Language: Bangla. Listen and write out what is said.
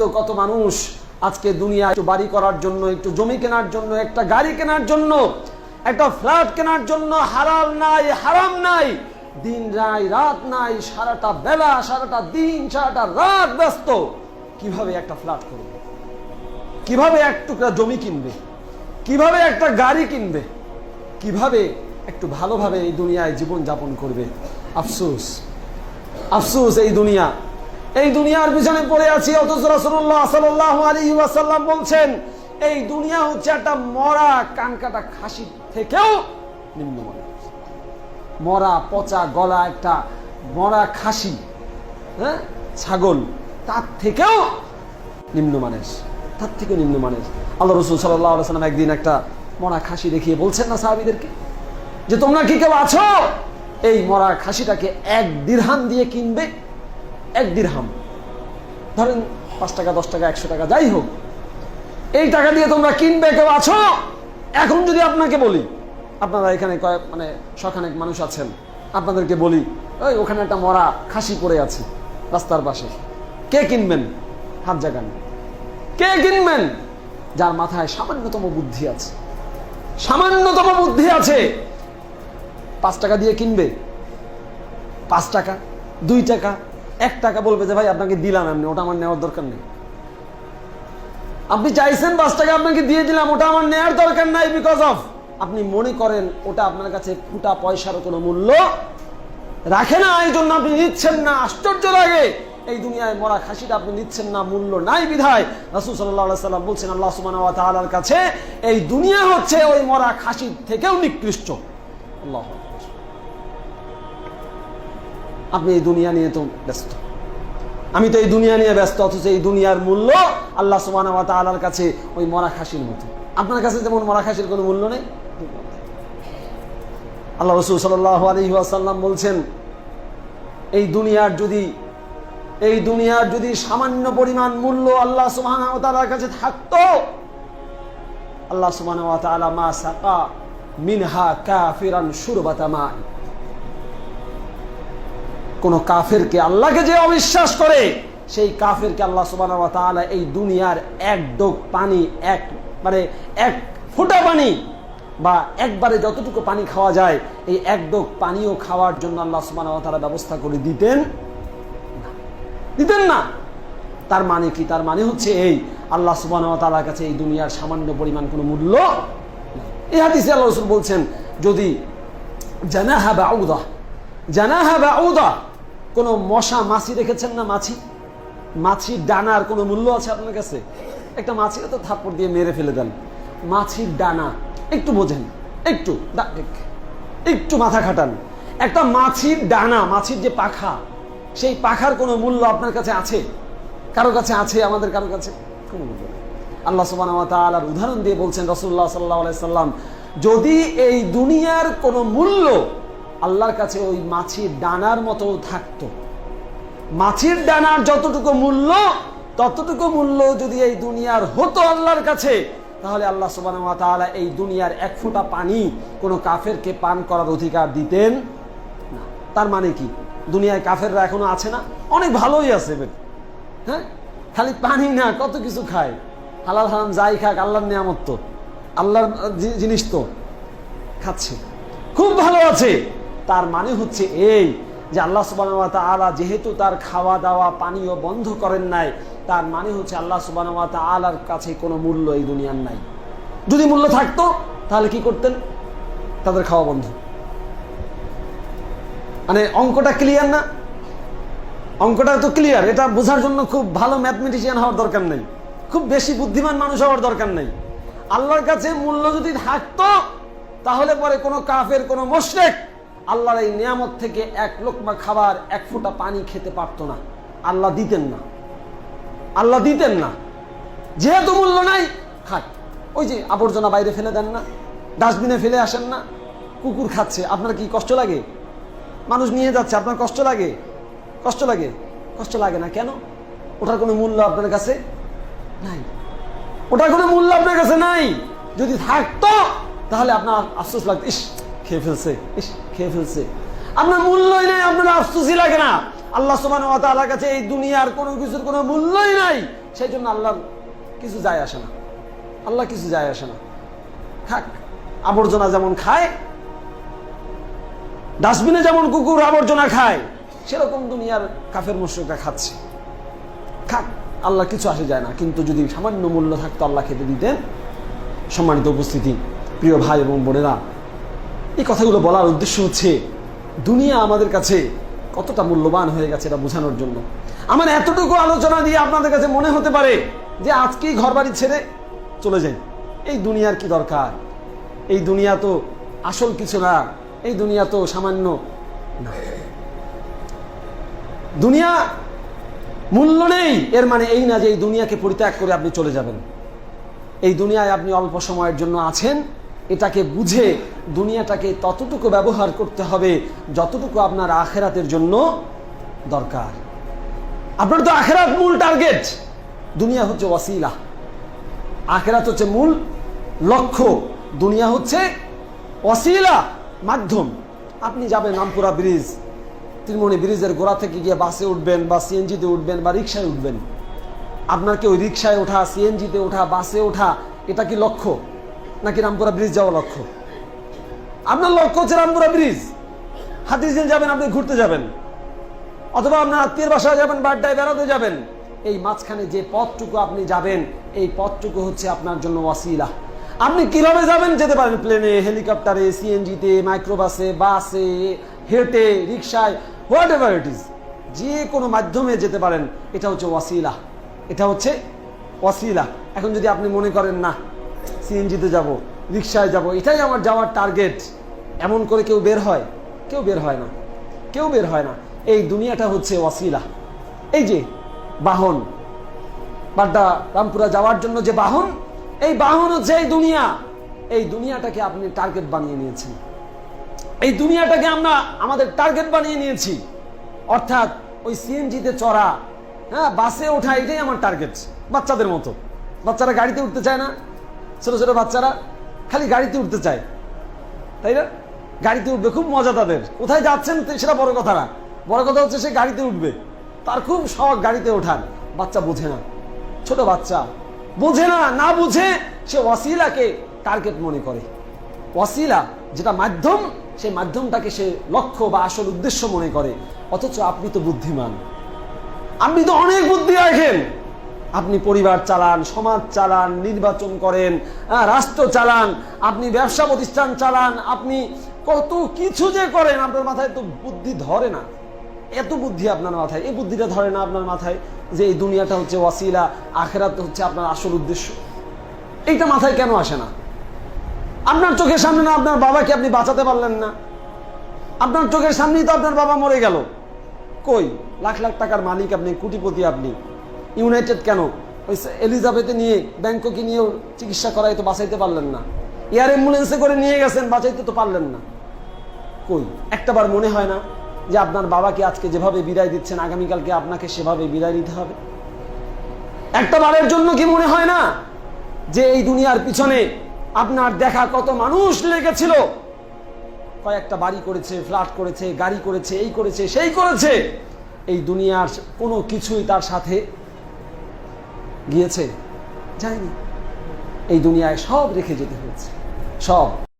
তো কত মানুষ আজকে দুনিয়া একটু বাড়ি করার জন্য, একটু জমি কেনার জন্য, একটা গাড়ি কেনার জন্য, একটা ফ্ল্যাট কেনার জন্য হালাল নাই, হারাম নাই, দিন নাই, রাত নাই, সারাটা বেলা, সারাটা দিন, সারাটা রাত ব্যস্ত। কীভাবে একটা ফ্ল্যাট করবে? কীভাবে এক টুকরা জমি কিনবে? কীভাবে একটা গাড়ি কিনবে? কীভাবে একটু ভালোভাবে এই দুনিয়ায় জীবন যাপন করবে? আফসোস আফসোস এই দুনিয়া। এই দুনিয়ার পিছনে পড়ে আছি, অথচ রাসূলুল্লাহ সাল্লাল্লাহু আলাইহি ওয়াসাল্লাম বলছেন, এই দুনিয়া হচ্ছে একটা মরা কানকাটা খাসি থেকেও নিম্নমানের মরা পচা গলা একটা মরা খাসি হ্যাঁ? ছাগল, তার থেকেও নিম্নমানের, তার থেকেও নিম্নমানের। আল্লাহ রসুল সাল্লাহ সাল্লাম একদিন একটা মরা খাসি দেখিয়ে বলছেন না সাহাবিদেরকে, যে তোমরা কি কেউ আছো? এই মরা খাসিটাকে এক দিরহাম দিয়ে কিনবে এক দিরহাম ধরেন পাঁচ টাকা, দশ টাকা, একশো টাকা, যাই হোক। এই টাকা দিয়ে তোমরা কিনবে, কেউ আছো? এখন যদি আপনাকে বলি, আপনারা এখানে কয়েক মানে শখানেক মানুষ আছেন, আপনাদেরকে বলি, ওই, ওখানে একটা মরা খাসি পড়ে আছে রাস্তার পাশে। কে কিনবেন? হাত জাগান। কে কিনবেন? যার মাথায় সামান্যতম বুদ্ধি আছে। সামান্যতম বুদ্ধি আছে। পাঁচ টাকা দিয়ে কিনবে? পাঁচ টাকা, দুই টাকা এক টাকা বলবে যে, ভাই, আপনাকে দিলাম এমনি, ওটা আমার নেওয়ার দরকার নেই। আপনি চাইছেন পাঁচ টাকা, আপনাকে দিয়ে দিলাম, ওটা আমার নেওয়ার দরকার নাই বিকজ অফ আপনি মনে করেন ওটা আপনার কাছে ফুটা পয়সারও কোনো মূল্য রাখে না, এই জন্য আপনি নিচ্ছেন না। আশ্চর্য লাগে, এই দুনিয়ায় মরা খাসিটা আপনি নিচ্ছেন না, মূল্য নাই বিধায়। রাসুল সাল্লাহ সাল্লাম বলছেন, আল্লাহ সুমান কাছে এই দুনিয়া হচ্ছে ওই মরা খাসির থেকেও নিকৃষ্ট। আল্লাহ আপনি এই দুনিয়া নিয়ে তো ব্যস্ত। আমি তো এই দুনিয়া নিয়ে ব্যস্ত, অথচ এই দুনিয়ার মূল্য আল্লাহ সুবাহ তালার কাছে ওই মরা খাসির মতো। আপনার কাছে যেমন মরা খাসির কোনো মূল্য নেই? আল্লাহ রসুল সাল্লাহ আলহি আসাল্লাম বলছেন, এই দুনিয়ার যদি, এই দুনিয়ার যদি সামান্য পরিমাণ মূল্য আল্লাহ সুবাহ তালার কাছে থাকতো, আল্লাহ সুবাহ মা সাকা মিনহা কাফিরান সুরবাতা মা কোন কাফেরকে আল্লাহকে যে অবিশ্বাস করে, সেই কাফেরকে আল্লাহ সুবাহ এই দুনিয়ার এক ডোক পানি, এক মানে এক ফোঁটা পানি বা একবারে যতটুকু পানি খাওয়া যায়, এই এক ডোক পানিও খাওয়ার জন্য আল্লাহ সুবাহ তাআলা ব্যবস্থা করে দিতেন দিতেন না। তার মানে কি? তার মানে হচ্ছে এই, আল্লাহ সুবাহ কাছে এই দুনিয়ার সামান্য পরিমাণ কোনো মূল্য। এই হাদিসে আল্লাহ রসুল বলছেন, যদি জানাহা বা আউদা জানাহা কোনো মশা মাছি রেখেছেন না মাছি? মাছির ডানার কোনো মূল্য আছে আপনার কাছে? একটা মাছিকে তো থাপ্পড় দিয়ে মেরে ফেলে দেন। মাছির ডানা, একটু বোঝেন, একটু একটু মাথা খাটান। একটা মাছির ডানা, মাছির যে পাখা, সেই পাখার কোনো মূল্য আপনার কাছে আছে? কারও কাছে আছে আমাদের কারও কাছে? কোনো মূল্য আল্লাহ সুবাহ উদাহরণ দিয়ে বলছেন রসুল্লাহ সাল্লাহ সাল্লাম যদি এই দুনিয়ার কোনো মূল্য আল্লাহর কাছে ওই মাছির ডানার মতো থাকতো। মাছির ডানার যতটুকু মূল্য, ততটুকু মূল্য যদি এই দুনিয়ার হতো আল্লাহর কাছে, তাহলে আল্লাহ সুবাহ এই দুনিয়ার এক ফোঁটা পানি কোনো কাফেরকে পান করার অধিকার দিতেন না। তার মানে কি? দুনিয়ায় কাফেররা এখনও আছে না? অনেক ভালোই আছে। হ্যাঁ? খালি পানি না, কত কিছু খায়। হালাল হারাম যাই খাক, আল্লাহর নিয়ামত তো। আল্লাহর জিনিস তো। খাচ্ছে। খুব ভালো আছে। তার মানে হচ্ছে এই যে আল্লাহ সুবাহ আলা যেহেতু তার খাওয়া দাওয়া পানীয় বন্ধ করেন নাই, তার মানে হচ্ছে আল্লাহ সুবাহ আলার কাছে কোনো মূল্য এই দুনিয়ার নাই। যদি মূল্য থাকতো, তাহলে কি করতেন? তাদের খাওয়া বন্ধ। মানে অঙ্কটা ক্লিয়ার না? অঙ্কটা তো ক্লিয়ার এটা বোঝার জন্য খুব ভালো ম্যাথমেটিশিয়ান হওয়ার দরকার নেই। খুব বেশি বুদ্ধিমান মানুষ হওয়ার দরকার নেই। আল্লাহর কাছে মূল্য যদি থাকতো, তাহলে পরে কোনো কাফের, কোনো মোশরেক আল্লাহর এই নিয়ামত থেকে এক লোকমা খাবার এক ফোঁটা পানি খেতে পারতো না। আল্লাহ দিতেন না। আল্লাহ দিতেন না। যেহেতু মূল্য নাই খাক ওই যে আবর্জনা বাইরে ফেলে দেন না, ডাস্টবিনে ফেলে আসেন না, কুকুর খাচ্ছে। আপনার কি কষ্ট লাগে? মানুষ নিয়ে যাচ্ছে, আপনার কষ্ট লাগে? কষ্ট লাগে? কষ্ট লাগে না কেন? ওটার কোনো মূল্য আপনার কাছে নাই। ওটার কোনো মূল্য আপনার কাছে নাই। যদি থাকতো, তাহলে আপনার আফসোস লাগতো। ইস খেয়ে ফেলছে। ইস, খেয়ে ফেলছে। আপনার মূল্যই নাই, আপনার আফসোসই লাগে না। আল্লাহ সুবান তাআলার কাছে এই দুনিয়ার কোনো কিছুর কোনো মূল্যই নাই। সেই জন্য আল্লাহ কিছু যায় আসে না। আল্লাহ কিছু যায় আসে না। খাক আবর্জনা যেমন খায়, ডাস্টবিনে যেমন কুকুর আবর্জনা খায়, সেরকম দুনিয়ার কাফের মুশ্রিকরা খাচ্ছে। খাক আল্লাহ কিছু আসে যায় না। কিন্তু যদি সামান্য মূল্য থাকতো আল্লাহ খেতে দিতেন। সম্মানিত উপস্থিতি, প্রিয় ভাই এবং বোনেরা এই কথাগুলো বলার উদ্দেশ্য হচ্ছে, দুনিয়া আমাদের কাছে কতটা মূল্যবান হয়ে গেছে এটা বোঝানোর জন্য। আমার এতটুকু আলোচনা দিয়ে আপনাদের কাছে মনে হতে পারে যে আজকেই ঘর বাড়ি ছেড়ে চলে যাই। এই দুনিয়ার কি দরকার? এই দুনিয়া তো আসল কিছু না, এই দুনিয়া তো সামান্য না। দুনিয়া মূল্য নেই, এর মানে এই না যে এই দুনিয়াকে পরিত্যাগ করে আপনি চলে যাবেন। এই দুনিয়ায় আপনি অল্প সময়ের জন্য আছেন এটাকে বুঝে দুনিয়াটাকে ততটুকু ব্যবহার করতে হবে যতটুকু আপনার আখেরাতের জন্য দরকার। আপনার তো আখেরাত মূল টার্গেট দুনিয়া হচ্ছে ওয়াসিলা। আখেরাত হচ্ছে মূল লক্ষ্য। দুনিয়া হচ্ছে ওয়াসিলা মাধ্যম। আপনি যাবেন রামপুরা ব্রিজ, ত্রিমণি ব্রিজের গোড়া থেকে গিয়ে বাসে উঠবেন বা সিএনজিতে উঠবেন বা রিক্সায় উঠবেন। আপনার কি ওই রিক্সায় ওঠা, সিএনজিতে ওঠা, বাসে ওঠা, এটা কি লক্ষ্য? নাকি রামপুরা ব্রিজ যাওয়া লক্ষ্য? আপনার লক্ষ্য হচ্ছে রামপুরা ব্রিজ। হাতিঝিল যাবেন, আপনি ঘুরতে যাবেন। অথবা আপনার আত্মীয়ের বাসায় যাবেন, বাড্ডায় বেড়াতে যাবেন। এই মাঝখানে যে পথটুকু আপনি যাবেন, এই পথটুকু হচ্ছে আপনার জন্য ওয়াসিলা। আপনি কীভাবে যাবেন যেতে পারেন প্লেনে, হেলিকপ্টারে, সিএনজিতে, মাইক্রোবাসে, বাসে, হেঁটে রিক্সায় হোয়াট এভার ইট ইজ। যে কোনো মাধ্যমে যেতে পারেন, এটা হচ্ছে ওয়াসিলা। এটা হচ্ছে ওয়াসিলা। এখন যদি আপনি মনে করেন না সিএনজিতে যাব রিক্সায় যাব, এটাই আমার যাওয়ার টার্গেট এমন করে কেউ বের হয়, কেউ বের হয় না, কেউ বের হয় না। এই দুনিয়াটা হচ্ছে ওয়াসিলা। এই যে বাহন বাড্ডা রামপুরা যাওয়ার জন্য যে বাহন, এই বাহন হচ্ছে এই দুনিয়া। এই দুনিয়াটাকে আপনি টার্গেট বানিয়ে নিয়েছেন। এই দুনিয়াটাকে আমরা আমাদের টার্গেট বানিয়ে নিয়েছি। অর্থাৎ ওই সিএনজিতে চড়া হ্যাঁ বাসে ওঠা, এটাই আমার টার্গেট বাচ্চাদের মতো। বাচ্চারা গাড়িতে উঠতে চায় না ছোট ছোট বাচ্চারা খালি গাড়িতে উঠতে চায়। তাই না? গাড়িতে উঠবে, খুব মজা তাদের। কোথায় যাচ্ছেন সেটা বড় কথা না। বড় কথা হচ্ছে সে গাড়িতে উঠবে। তার খুব শখ গাড়িতে ওঠার। বাচ্চা বোঝে না। ছোট বাচ্চা। বোঝে না না বুঝে সে ওয়াসিলাকে টার্গেট মনে করে। ওয়াসিলা যেটা মাধ্যম, সেই মাধ্যমটাকে সে লক্ষ্য বা আসল উদ্দেশ্য মনে করে। অথচ আপনি তো বুদ্ধিমান। আপনি তো অনেক বুদ্ধি রাখেন। আপনি পরিবার চালান, সমাজ চালান, নির্বাচন করেন রাষ্ট্র চালান, আপনি ব্যবসা প্রতিষ্ঠান চালান, আপনি কত কিছু যে করেন, আপনার মাথায় তো বুদ্ধি ধরে না। এত বুদ্ধি আপনার মাথায়, এই বুদ্ধিটা ধরে না আপনার মাথায় যে এই দুনিয়াটা হচ্ছে ওয়াসিলা, আখেরাত হচ্ছে আপনার আসল উদ্দেশ্য। এইটা মাথায় কেন আসে না? আপনার চোখের সামনে না আপনার বাবাকে আপনি বাঁচাতে পারলেন না? আপনার চোখের সামনেই তো আপনার বাবা মরে গেল। কই? লাখ লাখ টাকার মালিক আপনি, কোটিপতি আপনি। ইউনাইটেড কেন? ওই এলিজাবেথে নিয়ে, ব্যাংককে নিয়েও চিকিৎসা করাই তো বাঁচাইতে পারলেন না। এয়ার অ্যাম্বুলেন্সে করে নিয়ে গেছেন, বাঁচাইতে তো পারলেন না। কই? একটাবার মনে হয় না যে আপনার বাবাকে আজকে যেভাবে বিদায় দিচ্ছেন, আগামীকালকে আপনাকে সেভাবে বিদায় নিতে হবে? একটা বারের জন্য কি মনে হয় না যে এই দুনিয়ার পিছনে আপনার দেখা কত মানুষ লেগেছিল? কয়েকটা বাড়ি করেছে, ফ্ল্যাট করেছে, গাড়ি করেছে, এই করেছে, সেই করেছে। এই দুনিয়ার কোনো কিছুই তার সাথে গিয়েছে? যায়নি। এই দুনিয়ায় সব রেখে যেতে হয়েছে। সব।